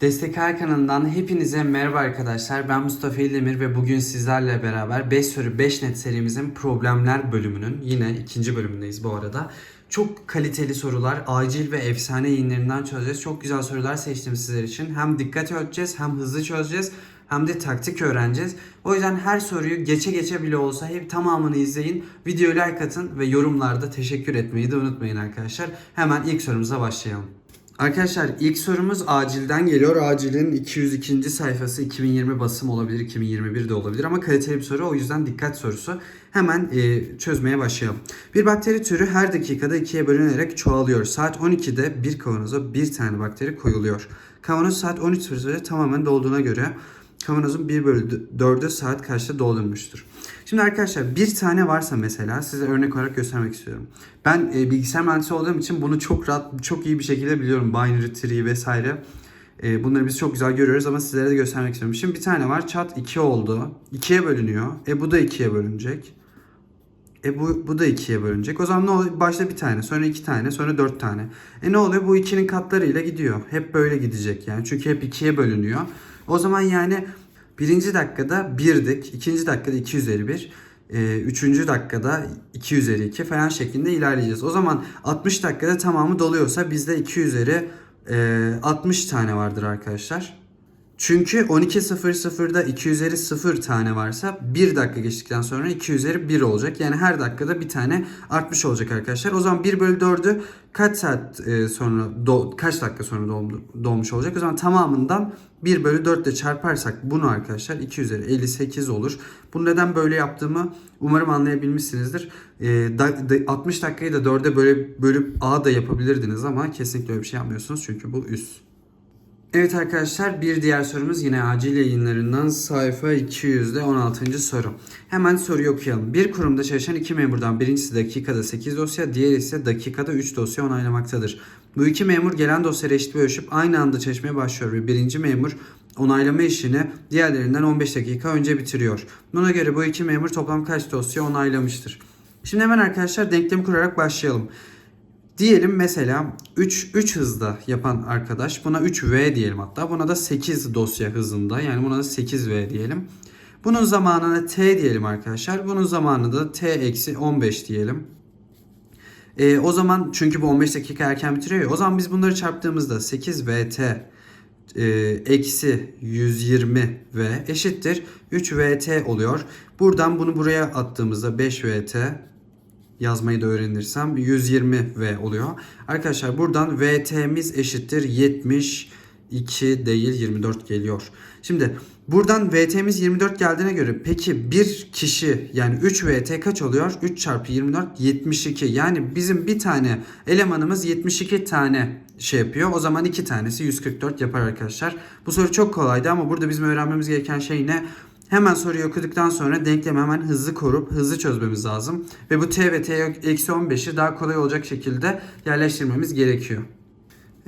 Destek kanalından hepinize merhaba arkadaşlar. Ben Mustafa İldemir ve bugün sizlerle beraber 5 soru 5 net serimizin problemler bölümünün yine ikinci bölümündeyiz bu arada. Çok kaliteli sorular, acil ve efsane yayınlarından çözeceğiz. Çok güzel sorular seçtim sizler için. Hem dikkat ölçeceğiz, hem hızlı çözeceğiz, hem de taktik öğreneceğiz. O yüzden her soruyu geçe geçe bile olsa hep tamamını izleyin. Videoyu like atın ve yorumlarda teşekkür etmeyi de unutmayın arkadaşlar. Hemen ilk sorumuza başlayalım. Arkadaşlar ilk sorumuz acilden geliyor. Acilin 202. sayfası 2020 basım olabilir, 2021 de olabilir ama kaliteli bir soru o yüzden dikkat sorusu. Hemen e, çözmeye başlayalım. Bir bakteri türü her dakikada ikiye bölünerek çoğalıyor. Saat 12'de bir kavanoza bir tane bakteri koyuluyor. Kavanoz saat 13.00'da tamamen dolduğuna göre kavanozun 1 bölü 4'ü saat kaçta doldurmuştur? Şimdi arkadaşlar bir tane varsa mesela size örnek olarak göstermek istiyorum. Ben e, bilgisayar mühendisi olduğum için bunu çok rahat, çok iyi bir şekilde biliyorum. Binary tree vesaire. E, bunları biz çok güzel görüyoruz ama sizlere de göstermek istiyorum. Şimdi bir tane var çat 2 oldu. 2'ye bölünüyor. E bu da 2'ye bölünecek. E bu, bu da 2'ye bölünecek. O zaman ne oluyor? Başta bir tane, sonra iki tane, sonra dört tane. E ne oluyor? Bu 2'nin katlarıyla gidiyor. Hep böyle gidecek yani. Çünkü hep 2'ye bölünüyor. O zaman yani birinci dakikada 1'dik, ikinci dakikada 2 üzeri 1, e, üçüncü dakikada 2 üzeri 2 falan şeklinde ilerleyeceğiz. O zaman 60 dakikada tamamı doluyorsa bizde 2 üzeri e, 60 tane vardır arkadaşlar. Çünkü 12.00'da 2 üzeri 0 tane varsa 1 dakika geçtikten sonra 2 üzeri 1 olacak. Yani her dakikada bir tane artmış olacak arkadaşlar. O zaman 1 bölü 4'ü kaç saat e, sonra kaç dakika sonra doğmuş olacak? O zaman tamamından 1 bölü 4 ile çarparsak bunu arkadaşlar 2 üzeri 58 olur. Bunu neden böyle yaptığımı umarım anlayabilmişsinizdir. E, da- da- 60 dakikayı da 4'e böyle bölüp A da yapabilirdiniz ama kesinlikle öyle bir şey yapmıyorsunuz çünkü bu üst. Evet arkadaşlar bir diğer sorumuz yine acil yayınlarından sayfa 200'de 16. soru. Hemen soruyu okuyalım. Bir kurumda çalışan iki memurdan birincisi dakikada 8 dosya, diğeri ise dakikada 3 dosya onaylamaktadır. Bu iki memur gelen dosyaları eşit ölçüp aynı anda çalışmaya başlıyor ve birinci memur onaylama işini diğerlerinden 15 dakika önce bitiriyor. Buna göre bu iki memur toplam kaç dosya onaylamıştır? Şimdi hemen arkadaşlar denklemi kurarak başlayalım. Diyelim mesela 3 3 hızda yapan arkadaş buna 3V diyelim hatta buna da 8 dosya hızında yani buna da 8V diyelim. Bunun zamanına T diyelim arkadaşlar. Bunun zamanı da T eksi 15 diyelim. Ee, o zaman çünkü bu 15 dakika erken bitiriyor ya. O zaman biz bunları çarptığımızda 8VT e, eksi 120V eşittir 3VT oluyor. Buradan bunu buraya attığımızda 5VT yazmayı da öğrenirsem 120V oluyor. Arkadaşlar buradan VT'miz eşittir 72 değil 24 geliyor. Şimdi buradan VT'miz 24 geldiğine göre peki bir kişi yani 3 VT kaç oluyor? 3 çarpı 24 72. Yani bizim bir tane elemanımız 72 tane şey yapıyor. O zaman iki tanesi 144 yapar arkadaşlar. Bu soru çok kolaydı ama burada bizim öğrenmemiz gereken şey ne? Hemen soruyu okuduktan sonra denklemi hemen hızlı korup hızlı çözmemiz lazım. Ve bu t ve t eksi 15'i daha kolay olacak şekilde yerleştirmemiz gerekiyor.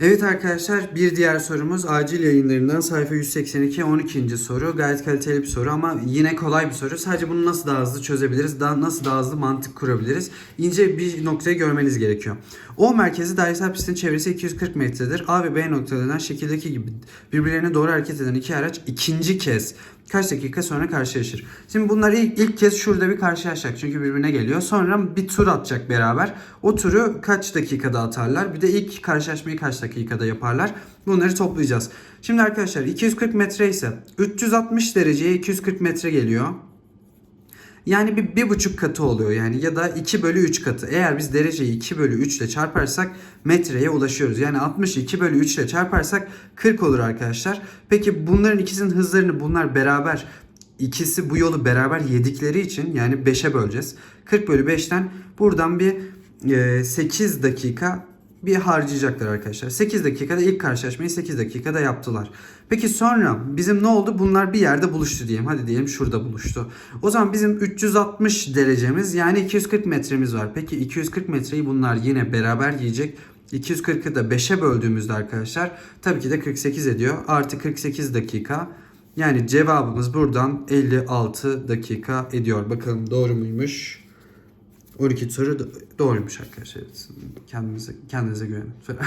Evet arkadaşlar bir diğer sorumuz acil yayınlarından sayfa 182 12. soru. Gayet kaliteli bir soru ama yine kolay bir soru. Sadece bunu nasıl daha hızlı çözebiliriz? Daha nasıl daha hızlı mantık kurabiliriz? İnce bir noktayı görmeniz gerekiyor. O merkezi dairesel pistin çevresi 240 metredir. A ve B noktalarından şekildeki gibi birbirlerine doğru hareket eden iki araç ikinci kez kaç dakika sonra karşılaşır? Şimdi bunlar ilk, ilk kez şurada bir karşılaşacak çünkü birbirine geliyor. Sonra bir tur atacak beraber. O turu kaç dakikada atarlar? Bir de ilk karşılaşmayı kaç dakikada yaparlar? Bunları toplayacağız. Şimdi arkadaşlar 240 metre ise 360 dereceye 240 metre geliyor. Yani bir, bir buçuk katı oluyor yani ya da 2 bölü 3 katı. Eğer biz dereceyi 2 bölü 3 ile çarparsak metreye ulaşıyoruz. Yani 60 2 bölü 3 ile çarparsak 40 olur arkadaşlar. Peki bunların ikisinin hızlarını bunlar beraber ikisi bu yolu beraber yedikleri için yani 5'e böleceğiz. 40 bölü 5'ten buradan bir e, 8 dakika bir harcayacaklar arkadaşlar. 8 dakikada ilk karşılaşmayı 8 dakikada yaptılar. Peki sonra bizim ne oldu? Bunlar bir yerde buluştu diyelim. Hadi diyelim şurada buluştu. O zaman bizim 360 derecemiz yani 240 metremiz var. Peki 240 metreyi bunlar yine beraber yiyecek. 240'ı da 5'e böldüğümüzde arkadaşlar tabii ki de 48 ediyor. Artı 48 dakika. Yani cevabımız buradan 56 dakika ediyor. Bakalım doğru muymuş? 12 soru do- doğruymuş arkadaşlar. Kendinize, kendinize güvenin.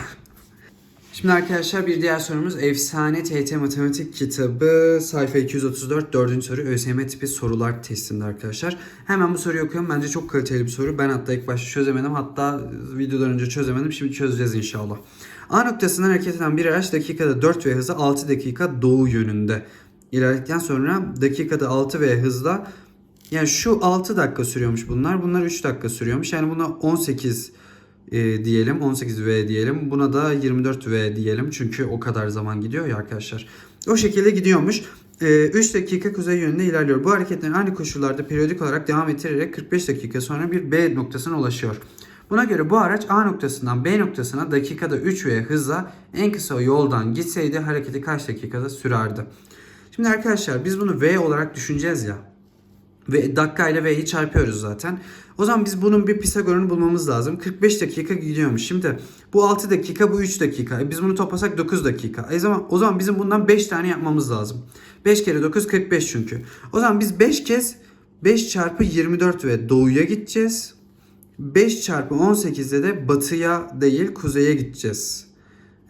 Şimdi arkadaşlar bir diğer sorumuz Efsane TYT Matematik kitabı sayfa 234 4. soru ÖSYM tipi sorular testinde arkadaşlar. Hemen bu soruyu okuyorum. Bence çok kaliteli bir soru. Ben hatta ilk başta çözemedim. Hatta videodan önce çözemedim. Şimdi çözeceğiz inşallah. A noktasından hareket eden bir araç dakikada 4 V hızla 6 dakika doğu yönünde ilerledikten sonra dakikada 6 V hızla yani şu 6 dakika sürüyormuş bunlar. Bunlar 3 dakika sürüyormuş. Yani buna 18 e, diyelim. 18V diyelim. Buna da 24V diyelim. Çünkü o kadar zaman gidiyor ya arkadaşlar. O şekilde gidiyormuş. E, 3 dakika kuzey yönünde ilerliyor. Bu hareketlerin aynı koşullarda periyodik olarak devam ettirerek 45 dakika sonra bir B noktasına ulaşıyor. Buna göre bu araç A noktasından B noktasına dakikada 3V hızla en kısa yoldan gitseydi hareketi kaç dakikada sürerdi? Şimdi arkadaşlar biz bunu V olarak düşüneceğiz ya. Ve dakika ile V'yi çarpıyoruz zaten. O zaman biz bunun bir Pisagor'unu bulmamız lazım. 45 dakika gidiyormuş. Şimdi bu 6 dakika bu 3 dakika. E biz bunu toplasak 9 dakika. E zaman, o zaman bizim bundan 5 tane yapmamız lazım. 5 kere 9 45 çünkü. O zaman biz 5 kez 5 çarpı 24 ve doğuya gideceğiz. 5 çarpı 18'de de batıya değil kuzeye gideceğiz.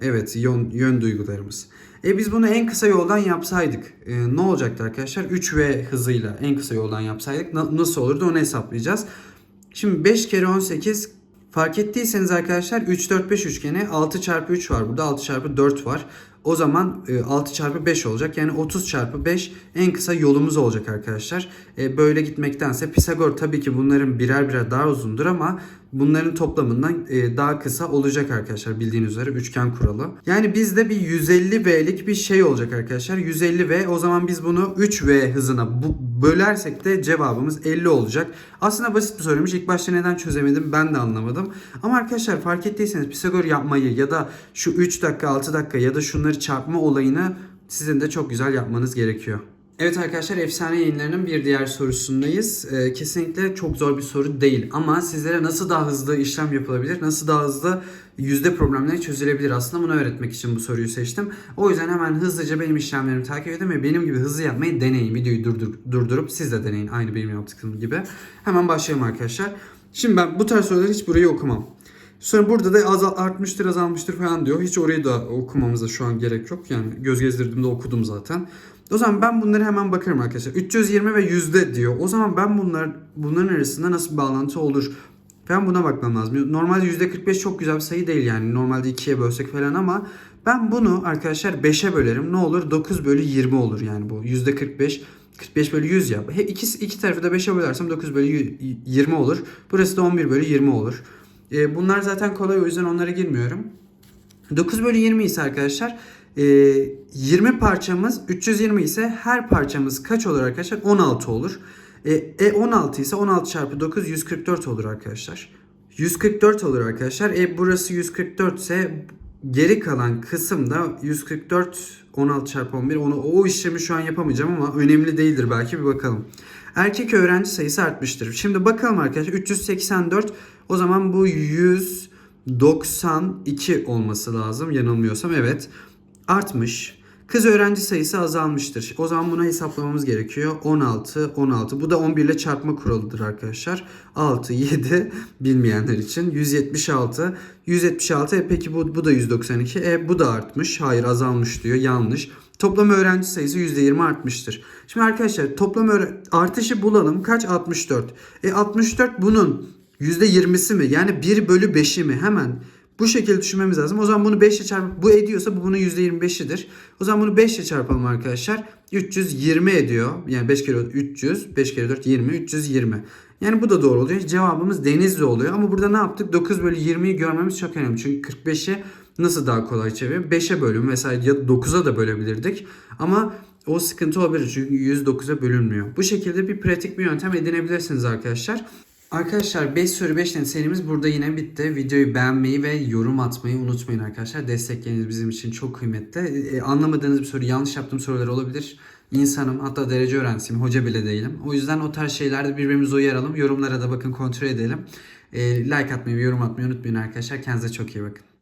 Evet yön, yön duygularımız. E biz bunu en kısa yoldan yapsaydık e, ne olacaktı arkadaşlar? 3V hızıyla en kısa yoldan yapsaydık na- nasıl olurdu onu hesaplayacağız. Şimdi 5 kere 18 fark ettiyseniz arkadaşlar 3 4 5 üçgeni 6 çarpı 3 var burada 6 çarpı 4 var. O zaman e, 6 çarpı 5 olacak. Yani 30 çarpı 5 en kısa yolumuz olacak arkadaşlar. E, böyle gitmektense Pisagor tabii ki bunların birer birer daha uzundur ama bunların toplamından e, daha kısa olacak arkadaşlar bildiğiniz üzere üçgen kuralı. Yani bizde bir 150V'lik bir şey olacak arkadaşlar. 150V o zaman biz bunu 3V hızına bu, bölersek de cevabımız 50 olacak. Aslında basit bir soruymuş. İlk başta neden çözemedim ben de anlamadım. Ama arkadaşlar fark ettiyseniz Pisagor yapmayı ya da şu 3 dakika 6 dakika ya da şunları çarpma olayını sizin de çok güzel yapmanız gerekiyor. Evet arkadaşlar efsane yayınlarının bir diğer sorusundayız. Ee, kesinlikle çok zor bir soru değil ama sizlere nasıl daha hızlı işlem yapılabilir, nasıl daha hızlı yüzde problemleri çözülebilir aslında bunu öğretmek için bu soruyu seçtim. O yüzden hemen hızlıca benim işlemlerimi takip edin ve benim gibi hızlı yapmayı deneyin. Videoyu durdur, durdurup siz de deneyin aynı benim yaptığım gibi. Hemen başlayalım arkadaşlar. Şimdi ben bu tarz soruları hiç burayı okumam. Sonra burada da azal, artmıştır azalmıştır falan diyor. Hiç orayı da okumamıza şu an gerek yok. Yani göz gezdirdiğimde okudum zaten. O zaman ben bunları hemen bakarım arkadaşlar. 320 ve yüzde diyor. O zaman ben bunlar bunların arasında nasıl bir bağlantı olur? Ben buna bakmam lazım. Normalde %45 çok güzel bir sayı değil yani. Normalde 2'ye bölsek falan ama ben bunu arkadaşlar 5'e bölerim. Ne olur? 9 bölü 20 olur yani bu. %45 45 bölü 100 ya. He, iki, iki tarafı da 5'e bölersem 9 bölü 20 olur. Burası da 11 bölü 20 olur. E, bunlar zaten kolay o yüzden onlara girmiyorum. 9 bölü 20 ise arkadaşlar e, 20 parçamız 320 ise her parçamız kaç olur arkadaşlar? 16 olur. E, e 16 ise 16 çarpı 9 144 olur arkadaşlar. 144 olur arkadaşlar. E burası 144 ise geri kalan kısımda 144 16 çarpı 11 onu o işlemi şu an yapamayacağım ama önemli değildir belki bir bakalım. Erkek öğrenci sayısı artmıştır. Şimdi bakalım arkadaşlar 384 o zaman bu 192 olması lazım yanılmıyorsam evet artmış. Kız öğrenci sayısı azalmıştır. O zaman bunu hesaplamamız gerekiyor. 16, 16. Bu da 11 ile çarpma kuralıdır arkadaşlar. 6, 7 bilmeyenler için. 176. 176. E peki bu, bu da 192. E bu da artmış. Hayır azalmış diyor. Yanlış. Toplam öğrenci sayısı %20 artmıştır. Şimdi arkadaşlar toplam artışı bulalım. Kaç? 64. E 64 bunun %20'si mi? Yani 1 bölü 5'i mi? Hemen bu şekilde düşünmemiz lazım. O zaman bunu 5 ile çarpıp bu ediyorsa bu bunun %25'idir. O zaman bunu 5 ile çarpalım arkadaşlar. 320 ediyor. Yani 5 kere 300, 5 kere 4 20, 320. Yani bu da doğru oluyor. Cevabımız Denizli oluyor. Ama burada ne yaptık? 9 bölü 20'yi görmemiz çok önemli. Çünkü 45'i nasıl daha kolay çeviriyor? 5'e bölüm mesela ya 9'a da bölebilirdik. Ama o sıkıntı olabilir çünkü 109'a bölünmüyor. Bu şekilde bir pratik bir yöntem edinebilirsiniz arkadaşlar. Arkadaşlar 5 soru 5 net serimiz burada yine bitti. Videoyu beğenmeyi ve yorum atmayı unutmayın arkadaşlar. Destekleriniz bizim için çok kıymetli. Ee, anlamadığınız bir soru, yanlış yaptığım sorular olabilir. İnsanım hatta derece öğrencisiyim, hoca bile değilim. O yüzden o tarz şeylerde birbirimize uyaralım. Yorumlara da bakın kontrol edelim. Ee, like atmayı yorum atmayı unutmayın arkadaşlar. Kendinize çok iyi bakın.